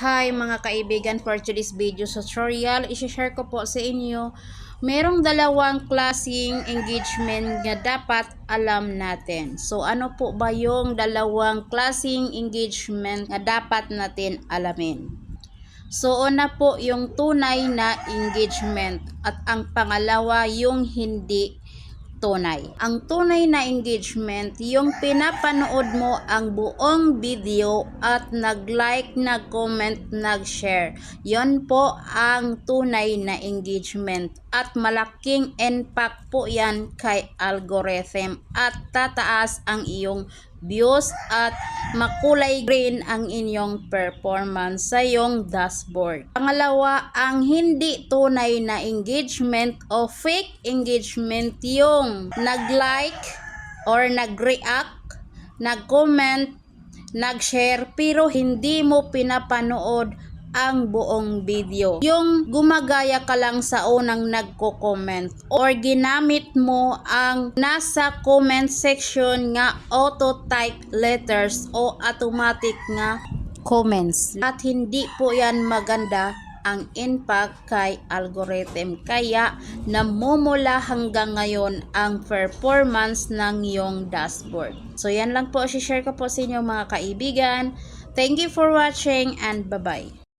Hi mga kaibigan for today's video tutorial, isi-share ko po sa inyo merong dalawang klasing engagement nga dapat alam natin. So ano po ba yung dalawang klasing engagement nga dapat natin alamin? So una po yung tunay na engagement at ang pangalawa yung hindi tunay. Ang tunay na engagement, yung pinapanood mo ang buong video at nag-like, nag-comment, nag-share. Yon po ang tunay na engagement at malaking impact po yan kay algorithm at tataas ang iyong views at makulay green ang inyong performance sa iyong dashboard. Pangalawa, ang hindi tunay na engagement o fake engagement yung nag-like or nag-react, nag-comment, nag-share pero hindi mo pinapanood ang buong video. Yung gumagaya ka lang sa unang nagko-comment or ginamit mo ang nasa comment section nga auto-type letters o automatic nga comments. At hindi po yan maganda ang impact kay algorithm. Kaya namumula hanggang ngayon ang performance ng iyong dashboard. So yan lang po, share ko po sa inyo mga kaibigan. Thank you for watching and bye-bye.